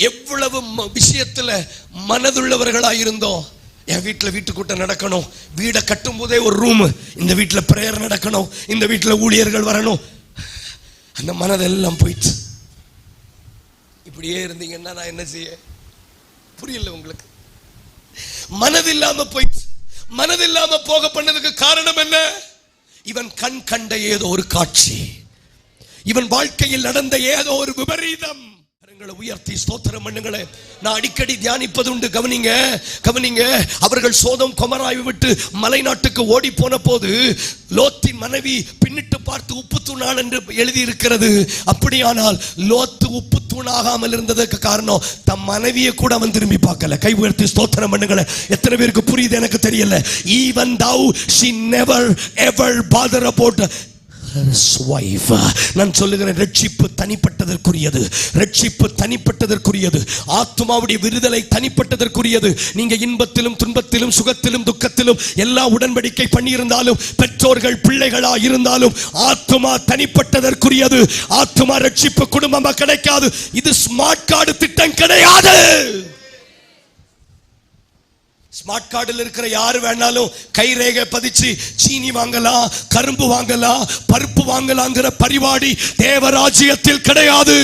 எவ்வளவு ம- விஷயத்துல மனதுள்ளவர்களா இருந்தோம் என் வீட்டில் வீட்டு கூட்டம் நடக்கணும். வீடை கட்டும் போதே ஒரு ரூமு இந்த வீட்டில் பிரேயர் நடக்கணும். இந்த வீட்டில் ஊழியர்கள் வரணும். அந்த மனதெல்லாம் போயிடுச்சு. இப்படியே இருந்தீங்கன்னா நான் என்ன செய்ய? புரியல உங்களுக்கு. மனதில்லாம போயிடுச்சு. மனதில்லாம போக பண்ணதுக்கு காரணம் என்ன? இவன் கண் கண்ட ஏதோ ஒரு காட்சி. இவன் வாழ்க்கையில் நடந்த ஏதோ ஒரு விபரீதம். கரங்களை உயர்த்தி ஸ்தோத்திரம் பண்ணுங்களே நான் அடிக்கடி தியானிப்பது உண்டு கவனிங்க கவனிங்க. அவர்கள் சோதம் கொமராய் விட்டு மலை நாட்டுக்கு ஓடி போன போது லோத்தின் மனைவி பின்னிட்டு பார்த்து உப்பு தூணான் என்று எழுதியிருக்கிறது. அப்படியானால் லோத்து உப்பு தூணாகாமல் இருந்ததற்கு காரணம் தம் மனைவியை கூட அவன் திரும்பி பார்க்கல. கை உயர்த்தி ஸ்தோத்திரம் பண்ணுங்களே எத்தனை பேருக்கு புரியுது எனக்கு தெரியல. Even though she never ever bother about. நான் சொல்லுகிறேன் ரட்சிப்பு தனிப்பட்டதற்குரியது. ரட்சிப்பு தனிப்பட்டதற்குரியது. ஆத்மாவுடைய விடுதலை தனிப்பட்டதற்குரியது. நீங்க இன்பத்திலும் துன்பத்திலும் சுகத்திலும் துக்கத்திலும் எல்லா உடன்படிக்கை பண்ணியிருந்தாலும் பெற்றோர்கள் பிள்ளைகளா இருந்தாலும் ஆத்மா தனிப்பட்டதற்குரியது. ஆத்மா ரட்சிப்பு குடும்பமா கிடைக்காது. இது ஸ்மார்ட் கார்டு திட்டம் கிடையாது. ஸ்மார்ட் கார்டில் இருக்கிற யாரு வேணாலும் கைரேகை பதிச்சு சீனி வாங்கலாம் கரும்பு வாங்கலாம் பருப்பு வாங்கலாங்கிற பரிவாடி தேவராஜ்யத்தில் கிடையாது.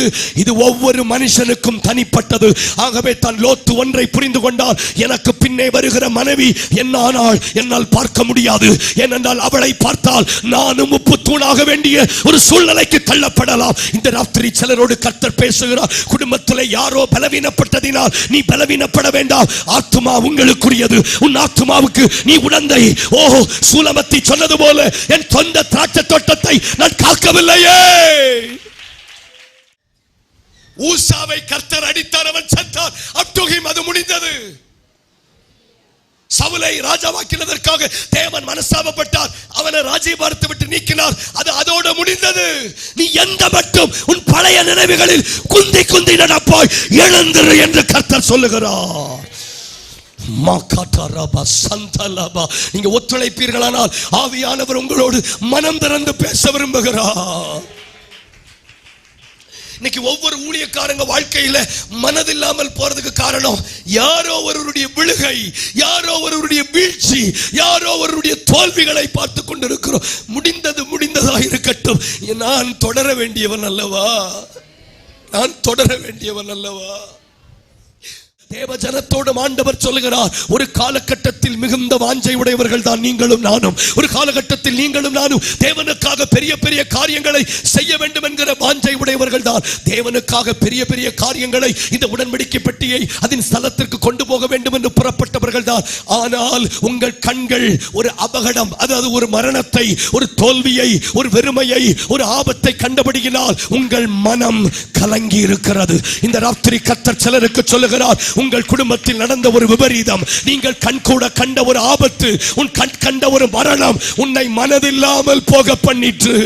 இது ஒவ்வொரு மனுஷனுக்கும் தனிப்பட்டது. ஆகவே தான் லோத்து ஒன்றை புரிந்து கொண்டால் எனக்கு பின்னே வருகிற மனைவி என்னானால் என்னால் பார்க்க முடியாது. ஏனென்றால் அவளை பார்த்தால் நானும் உப்பு தூணாக வேண்டிய ஒரு சூழ்நிலைக்கு தள்ளப்படலாம். இந்த ராத்திரி சிலரோடு கர்த்தர் பேசுகிறார் குடும்பத்தில் யாரோ பலவீனப்பட்டதினால் நீ பலவீனப்பட வேண்டாம். ஆத்மா உங்களுக்குரியது. உன் ஆத்துமாவுக்கு நீ உடந்தை. ஓ சூலமத்தி சொன்னது போல என் சொந்த திராட்சை தோட்டத்தை நான் காக்கவில்லையே. ஊசாவை கர்த்தர் அடித்தார் அவன் சென்றார் அப்டுகிம் அது முடிந்தது. சவுலை ராஜாவாக்கினதற்காக தேவன் மனசாபப்பட்டார் அவனை ராஜ்யபாரத்தை விட்டு நீக்கினார். அது அதோடு முடிந்தது. நீ எந்த மட்டும் உன் பழைய நினைவுகளில் குந்தி குந்தி நடப்பாய் எழுந்திரு என்று கர்த்தர் சொல்லுகிறார். மாகாட்டாராபா, சந்தலாபா. நீங்க ஒத்துழைப்பீர்களானால் ஆவியானவர் உங்களோடு மனம் திறந்து பேச விரும்புகிறார் இன்னைக்கு ஒவ்வொரு ஊழியக்காரங்க வாழ்க்கையில மனதில்லாமல் போறதுக்கு காரணம் யாரோ ஒருவருடைய விழுகை யாரோ ஒருவருடைய வீழ்ச்சி யாரோ ஒருவருடைய தோல்விகளை பார்த்து கொண்டிருக்கிறோம். முடிந்தது முடிந்ததாக இருக்கட்டும். நான் தொடர வேண்டியவன் அல்லவா? நான் தொடர வேண்டியவன் அல்லவா? தேவ ஜனத்தோடு ஆண்டவர் சொல்லுகிறார் ஒரு காலகட்டத்தில் மிகுந்த வாஞ்சை உடையவர்கள் தான் நீங்களும் நானும். ஒரு காலகட்டத்தில் நீங்களும் நானும் தேவனுக்காக பெரிய பெரிய காரியங்களை செய்ய வேண்டும் என்கிற வாஞ்சை உடையவர்கள் தான். தேவனுக்காக பெரிய பெரிய காரியங்களை இந்த உடன்படிக்கை பெட்டியை அதன் ஸ்தலத்திற்கு கொண்டு போக வேண்டும் என்று புறப்பட்டவர்கள் தான். ஆனால் உங்கள் கண்கள் ஒரு அபகடம் அதாவது ஒரு மரணத்தை ஒரு தோல்வியை ஒரு வெறுமையை ஒரு ஆபத்தை கண்டபடியினால் உங்கள் மனம் கலங்கி இருக்கிறது. இந்த ராத்திரி கத்தர் சிலருக்கு சொல்லுகிறார் உங்கள் குடும்பத்தில் நடந்த ஒரு விபரீதம். நீங்கள் கண் கூட கண்ட ஒரு ஆபத்து உன் கண் கண்ட ஒரு மரணம் உன்னை மனதில்லாமல் போக பண்ணிற்று.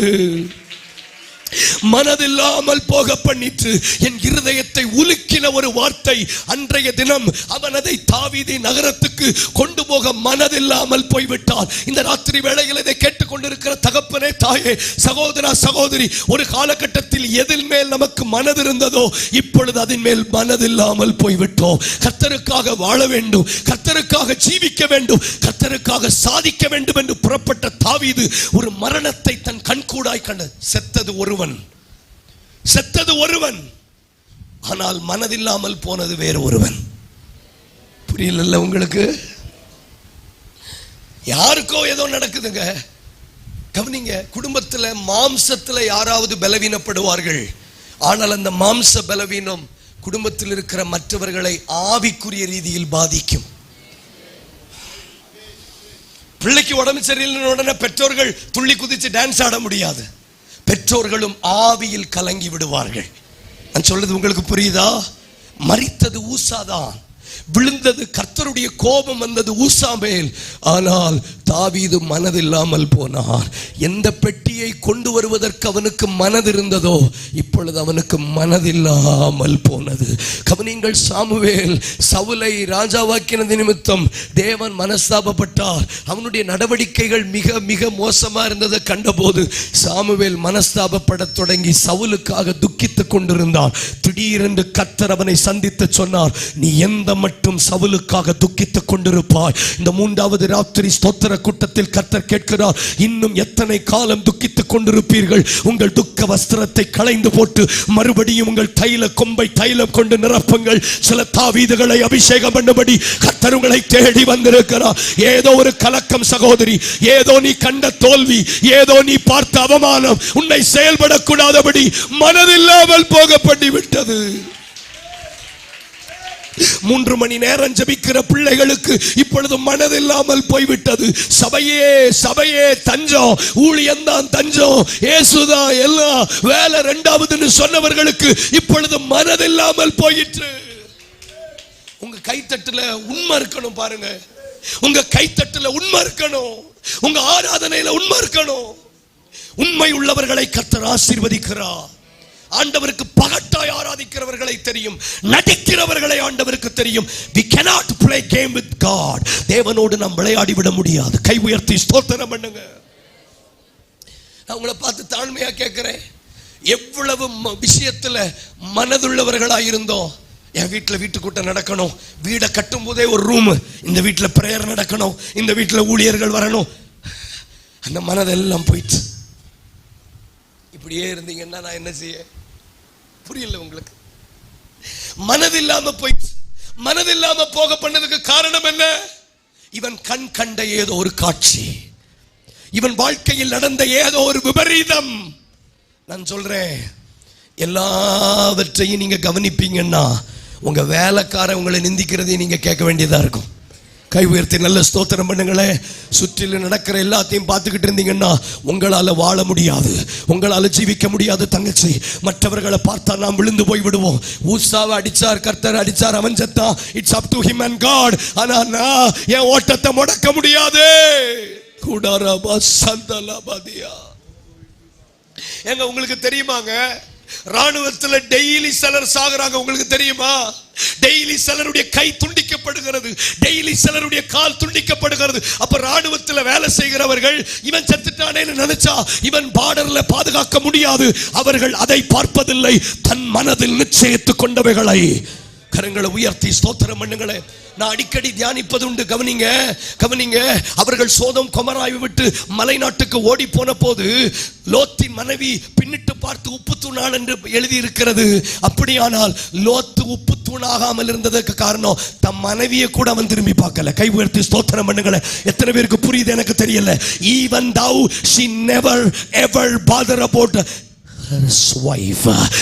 மனதில்லாமல் போக பண்ணிற்று. என் இருதயத்தை உலுக்கின ஒரு வார்த்தை அன்றைய தினம் அவன் அதை தாவிதி நகரத்துக்கு கொண்டு போக மனதில்லாமல் போய்விட்டான். இந்த ராத்திரி வேளையில் இதை கேட்டுக்கொண்டிருக்கிற தகப்பனே தாயே சகோதரா சகோதரி ஒரு காலகட்டத்தில் எதில் மேல் நமக்கு மனது இருந்ததோ இப்பொழுது அதன் மேல் மனதில்லாமல் போய்விட்டோம். கத்தருக்காக வாழ வேண்டும் கத்தருக்காக ஜீவிக்க வேண்டும் கத்தருக்காக சாதிக்க வேண்டும் என்று புறப்பட்ட தாவீது ஒரு மரணத்தை தன் கண்கூடாய் கண்ட செத்தது ஒரு ஒருவன் செத்தது ஒருவன் ஆனால் மனதில்லாமல் போனது வேறு ஒருவன். புரியல உங்களுக்கு? யாருக்கோ ஏதோ நடக்குதுங்க. கவனிங்க குடும்பத்துல மாம்சத்துல யாராவது பலவீனப்படுவார்கள். ஆனால் அந்த மாம்ச பலவீனம் குடும்பத்தில் இருக்கிற மற்றவர்களை ஆவிக்குரிய ரீதியில் பாதிக்கும். பிள்ளைக்கு உடம்பு சரியில்லைன்னு உடனே பெற்றோர்கள் துள்ளி குதிச்சு டான்ஸ் ஆட முடியாது. பெற்றோர்களும் ஆவியில் கலங்கி விடுவார்கள். நான் சொல்றது உங்களுக்கு புரியுதா? மறித்தது ஊசாதான். விழுந்தது கர்த்தருடைய கோபம் வந்தது ஊசா மேல். ஆனால் தாவீது மனதில்லாமல் போனார். எந்த பெட்டியை கொண்டு வருவதற்கு அவனுக்கு மனது இருந்ததோ இப்பொழுது அவனுக்கு மனதில்லாமல் போனது. கவனிங்கள் சாமுவேல் சவுலை ராஜாவாக்கினது நிமித்தம் தேவன் மனஸ்தாபப்பட்டார். அவனுடைய நடவடிக்கைகள் மிக மிக மோசமா இருந்ததை கண்டபோது சாமுவேல் மனஸ்தாபப்படத் தொடங்கி சவுலுக்காக துக்கித்துக் கொண்டிருந்தார் திடீரென்று கத்தர் அவனை சந்தித்து சொன்னார் நீ எந்த மட்டும் சவுலுக்காக துக்கித்துக் கொண்டிருப்பாய்? இந்த மூன்றாவது ராத்திரி ஸ்தோத்திர கூட்டத்தில் கத்தர் கேட்கிறார் இன்னும் எத்தனை காலம் துக்கித்துக் கொண்டிருப்பீர்கள்? உங்கள் துக்க வஸ்திரத்தை களைந்து போட்டு மறுபடியும் உங்கள் தைல கொம்பை தைலம் கொண்டு நிரப்புங்கள். சில தாவீதுகளை அபிஷேகம் பண்ணும்படி கத்தர் உங்களை தேடி வந்திருக்கிறார். ஏதோ ஒரு கலக்கம் சகோதரி ஏதோ நீ கண்ட தோல்வி ஏதோ நீ பார்த்த அவமானம் உன்னை செயல்படக்கூடாதபடி மனதில்லாமல் போக விட்டது மூன்று மணி நேரம் ஜெபிக்கிற பிள்ளைகளுக்கு இப்பொழுது மனதில்லாமல் போய்விட்டது. சபையே சபையே தஞ்சம். ஊழியம்தான் தஞ்சம். இயேசுதான் எல்லாம் வேலை ரெண்டாவதுன்னு சொன்னவர்களுக்கு இப்பொழுது மனதில்லாமல் போயிற்று. உங்க கைத்தட்டுல உண்மை இருக்கணும் பாருங்க. உங்க கைத்தட்டுல உண்மை இருக்கணும். உங்க ஆராதனையில உண்மை இருக்கணும். உண்மை உள்ளவர்களை கத்தர் ஆசீர்வதிக்கிறார். ஆண்டவருக்கு பகட்டாய் ஆராதிக்கிறவர்களை தெரியும் நடிக்கிறவர்களை ஆண்டவருக்கு தெரியும். We cannot play game with god. தேவனோடு நாம் விளையாடி விட முடியாது. கை உயர்த்தி ஸ்தோத்திரம் பண்ணுங்க. நான் உங்களை பார்த்து தாழ்மையா கேட்கிறேன். எவ்வளவு ம- விஷயத்துல மனதுள்ளவர்களா இருந்தோம். என் வீட்டில் வீட்டு கூட்டம் நடக்கணும். வீடை கட்டும் போதே ஒரு ரூம் இந்த வீட்டில் பிரேயர் நடக்கணும். இந்த வீட்டில் ஊழியர்கள் வரணும். அந்த மனதெல்லாம் போயிடுச்சு. இப்படியே இருந்தீங்கன்னா நான் என்ன செய்ய? புரியல உங்களுக்கு? மனதில்லாம போயிடுச்சு மனதில்லாம போக பண்ணதுக்கு காரணம் என்ன? இவன் கண் கண்ட ஏதோ ஒரு காட்சி. இவன் வாழ்க்கையில் நடந்த ஏதோ ஒரு விபரீதம். நான் சொல்றேன் எல்லாவற்றையும் நீங்க கவனிப்பீங்கன்னா உங்க வேலைக்காரன் உங்களை நிந்திக்கிறதையும் நீங்க கேட்க வேண்டியதா இருக்கும். கை உயர்த்தி நல்ல ஸ்தோத்திரம் பண்ணுங்களேன் சுற்றிலும் நடக்கிற எல்லாத்தையும் பார்த்துக்கிட்டு இருந்தீங்கன்னா உங்களால் வாழ முடியாது. உங்களால் ஜீவிக்க முடியாது தங்கச்சி. மற்றவர்களை பார்த்தா நாம் விழுந்து போய் விடுவோம் ஊசாவை அடிச்சார் கர்த்தர் அடிச்சார் அவன் செத்தான். It's up to him and God ஆனா நான் என் ஓட்டத்தை முடக்க முடியாது. கூடாராபா சந்தலாபாதியா. எங்க உங்களுக்கு தெரியுமாங்க? ராணுவத்துல டெய்லி சிலர் சாகுறாங்க உங்களுக்கு தெரியுமா? டெய்லி சிலருடைய கை துண்டிக்கப்படுகிறது. டெய்லி சிலருடைய கால் துண்டிக்கப்படுகிறது. அப்ப ராணுவத்துல வேலை செய்கிறவர்கள் இவன் செத்துட்டானேன்னு நினைச்சா இவன் பார்டர்ல பாதுகாக்க முடியாது. அவர்கள் அதை பார்ப்பதில்லை. தன் மனதில் நிச்சயத்துக் கொண்டவைகளை. கரங்களை உயர்த்தி ஸ்தோத்திரம் பண்ணுங்களே. நான் அடிக்கடி தியானிப்பது உண்டு கவனிங்க கவனிங்க. அவர்கள் சோதம் கொமராய் விட்டு மலை நாட்டுக்கு ஓடி போன போது லோத்தின் மனைவி பின்னிட்டு பார்த்து உப்பு தூணாள் என்று எழுதி இருக்கிறது அப்படியானால் லோத்து உப்பு தூணாகாமல் இருந்ததற்கு காரணம் தம் மனைவியை கூட அவன் திரும்பி பார்க்கல. கை உயர்த்தி ஸ்தோத்திரம் பண்ணுங்களேன் எத்தனை பேருக்கு புரியுது எனக்கு தெரியல. Even though she never ever bother about his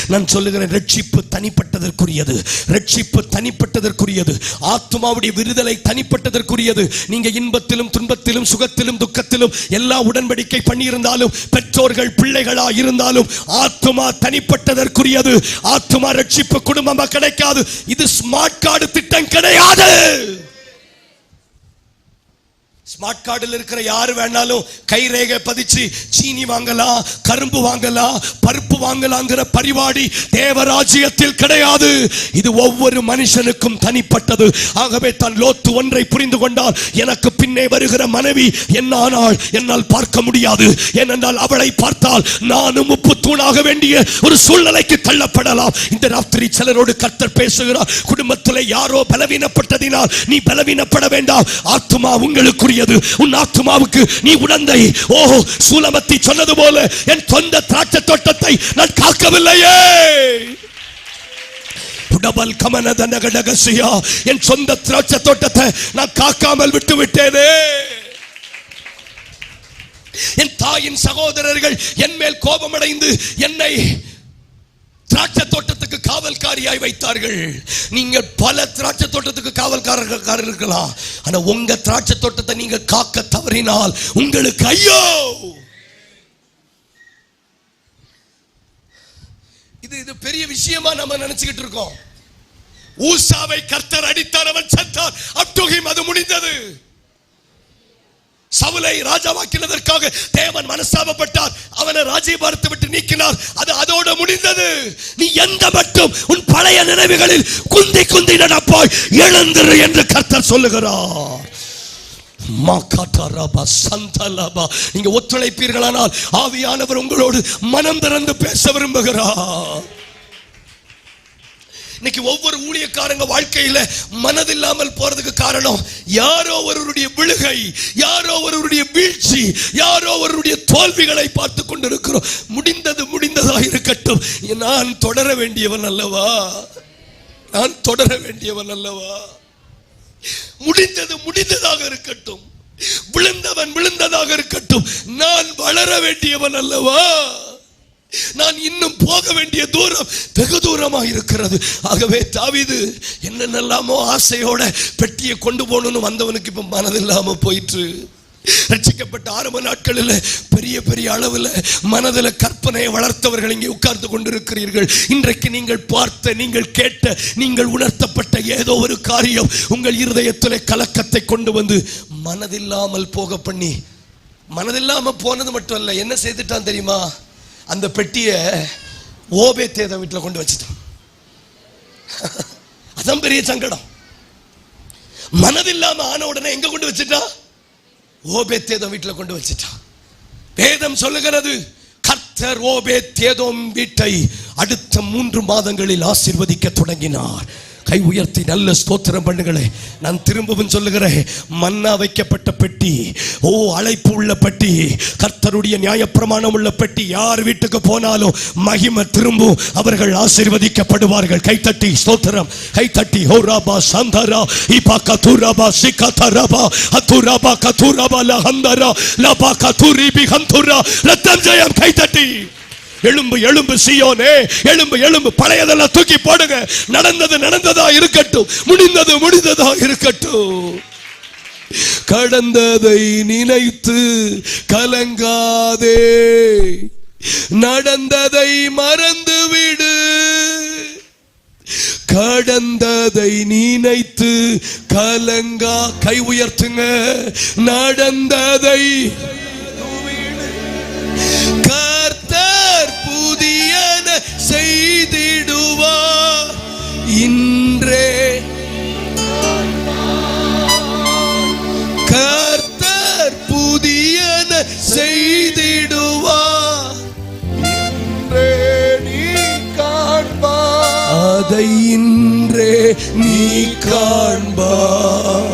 நான் சொல்லுகிறேன் ரட்சிப்பு தனிப்பட்டதற்குரியது. ரட்சிப்பு தனிப்பட்டதற்குரியது. ஆத்மாவுடைய விடுதலை தனிப்பட்டதற்குரியது. நீங்க இன்பத்திலும் துன்பத்திலும் சுகத்திலும் துக்கத்திலும் எல்லா உடன்படிக்கை பண்ணியிருந்தாலும் பெற்றோர்கள் பிள்ளைகளா இருந்தாலும் ஆத்மா தனிப்பட்டதற்குரியது. ஆத்மா ரட்சிப்பு குடும்பமா கிடைக்காது. இது ஸ்மார்ட் கார்டு திட்டம் கிடையாது. ஸ்மார்ட் கார்டில் இருக்கிற யாரு வேணாலும் கை ரேகை பதிச்சு சீனி வாங்கலாம் கரும்பு வாங்கலாம் பருப்பு வாங்கலாங்கிற பரிபாடி தேவராஜ்யத்தில் கிடையாது. இது ஒவ்வொரு மனுஷனுக்கும் தனிப்பட்டது. ஆகவே தான் லோத்து ஒன்றை புரிந்து கொண்டால் எனக்கு பின்னே வருகிற மனைவி என்னானால் என்னால் பார்க்க முடியாது. ஏனென்றால் அவளை பார்த்தால் நானும் உப்பு தூணாக வேண்டிய ஒரு சூழ்நிலைக்கு தள்ளப்படலாம். இந்த ராத்திரி சிலரோடு கர்த்தர் பேசுகிறார் குடும்பத்தில் யாரோ பலவீனப்பட்டதினால் நீ பலவீனப்பட வேண்டாம். ஆத்மா உங்களுக்குரிய இருக்கிறது உன் ஆத்மாவுக்கு நீ உடந்தை. ஓ சூலமத்தி சொன்னது போல என் சொந்த திராட்சை தோட்டத்தை நான் காக்கவில்லையே. டபல் கமனத நகடகசியா என் சொந்த திராட்சை தோட்டத்தை நான் காக்காமல் விட்டு விட்டேனே என் தாயின் சகோதரர்கள் என் மேல் கோபமடைந்து என்னை திராட்சை தோட்டத்துக்கு காவல்காரியாய் வைத்தார்கள். நீங்கள் பல திராட்சை தோட்டத்துக்கு காவல்காரர்கள் இருக்கலாம் ஆனா உங்க திராட்சை தோட்டத்தை நீங்க காக்க தவறினால் உங்களுக்கு ஐயோ! இது இது பெரிய விஷயமா நம்ம நினைச்சுக்கிட்டு இருக்கோம். ஊசாவை கர்த்தர் அடித்தார் அவன் சத்தார் அப்டோகிம் அது முடிந்தது. சவுலை ராஜாவாக்கினதற்காக தேவன் மனஸ்தாபப்பட்டார். அவனை ராஜ்யபாரத்தை விட்டு நீக்கினார். அது அதோட முடிந்தது. நீ எந்த மட்டும் உன் பழைய நினைவுகளில் குந்தி குந்தி நடப்பாய் எழுந்திரு என்று கர்த்தர் சொல்லுகிறார். நீங்க ஒத்துழைப்பீர்களானால் ஆவியானவர் உங்களோடு மனம் திறந்து பேச விரும்புகிறார். இன்னைக்கு ஒவ்வொரு ஊழியக்காரங்க வாழ்க்கையில மனதில்லாமல் போறதுக்கு காரணம் யாரோ ஒருவருடைய விழுகை யாரோ ஒருவருடைய வீழ்ச்சி யாரோ ஒருவருடைய தோல்விகளை பார்த்து கொண்டிருக்கிறோம். முடிந்தது முடிந்ததாக இருக்கட்டும். நான் தொடர வேண்டியவன் அல்லவா? நான் தொடர வேண்டியவன் அல்லவா? முடிந்தது முடிந்ததாக இருக்கட்டும். விழுந்தவன் விழுந்ததாக இருக்கட்டும். நான் வளர வேண்டியவன் அல்லவா? நான் இன்னும் போக வேண்டிய தூரம் வெகு தூரமாக இருக்கிறது. ஆகவே தாவிது என்னென்னலாமோ ஆசையோட பெட்டியை கொண்டு போகணும்னு வந்தவனுக்கு இப்போ மனதில்லாம போயிற்று. ரட்சிக்கப்பட்ட ஆரம்ப நாட்களில் பெரிய பெரிய அளவில் மனதில் கற்பனையை வளர்த்தவர்கள் இங்கே உட்கார்ந்து கொண்டிருக்கிறீர்கள். இன்றைக்கு நீங்கள் பார்த்த நீங்கள் கேட்ட நீங்கள் உணர்த்தப்பட்ட ஏதோ ஒரு காரியம் உங்கள் இருதயத்தில் கலக்கத்தை கொண்டு வந்து மனதில்லாமல் போக பண்ணி. மனதில்லாம போனது மட்டும் இல்லை என்ன செய்துட்டான் தெரியுமா? அந்த பெட்டியை ஓபே தேத வீட்டில் கொண்டு வச்சுட்டான். அதான் பெரிய சங்கடம். மனதில்லாம ஆன உடனே எங்க கொண்டு வச்சுட்டா? தேதம் வீட்டில் கொண்டு வச்சுட்டா வேதம் சொல்லுகிறது கர்த்தர் ஓபேத்தேதோம் வீட்டை அடுத்த மூன்று மாதங்களில் ஆசீர்வதிக்க தொடங்கினார். கை உயர்த்தி நல்ல ஸ்தோத்திரம் பண்ணுங்களே. நான் திரும்பவும் சொல்லுகிறேன் மன்னா வைக்கப்பட்ட பெட்டி ஓ அழைப்பு உள்ள பெட்டி கர்த்தருடைய நியாயப்பிரமாணம் உள்ள பெட்டி யார் வீட்டுக்கு போனாலும் மகிமை திரும்பும் அவர்கள் ஆசீர்வதிக்கப்படுவார்கள். கைத்தட்டி ஸ்தோத்திரம் கைத்தட்டி ஹோராபா சந்தரா இபா கதுராபா சிகதரபா அத்துராபா கதுராபா லஹந்தரா லபா கதுரிபி ஹந்துரா ரத்தம் ஜெயம் கைத்தட்டி எழும்பு எழும்பு சியோனே. எழும்பு எழும்பு. பழையதெல்லாம் தூக்கி போடுங்க. நடந்தது நடந்ததா இருக்கட்டும். முடிந்தது முடிந்ததா இருக்கட்டும். கடந்ததை நினைத்து கலங்காதே. நடந்ததை மறந்து விடு. கடந்ததை நினைத்து கலங்கா. கை உயர்த்துங்க. நடந்ததை செய்திடுவார் இன்றே நீ காண்பார் அதை இன்றே நீ காண்பார்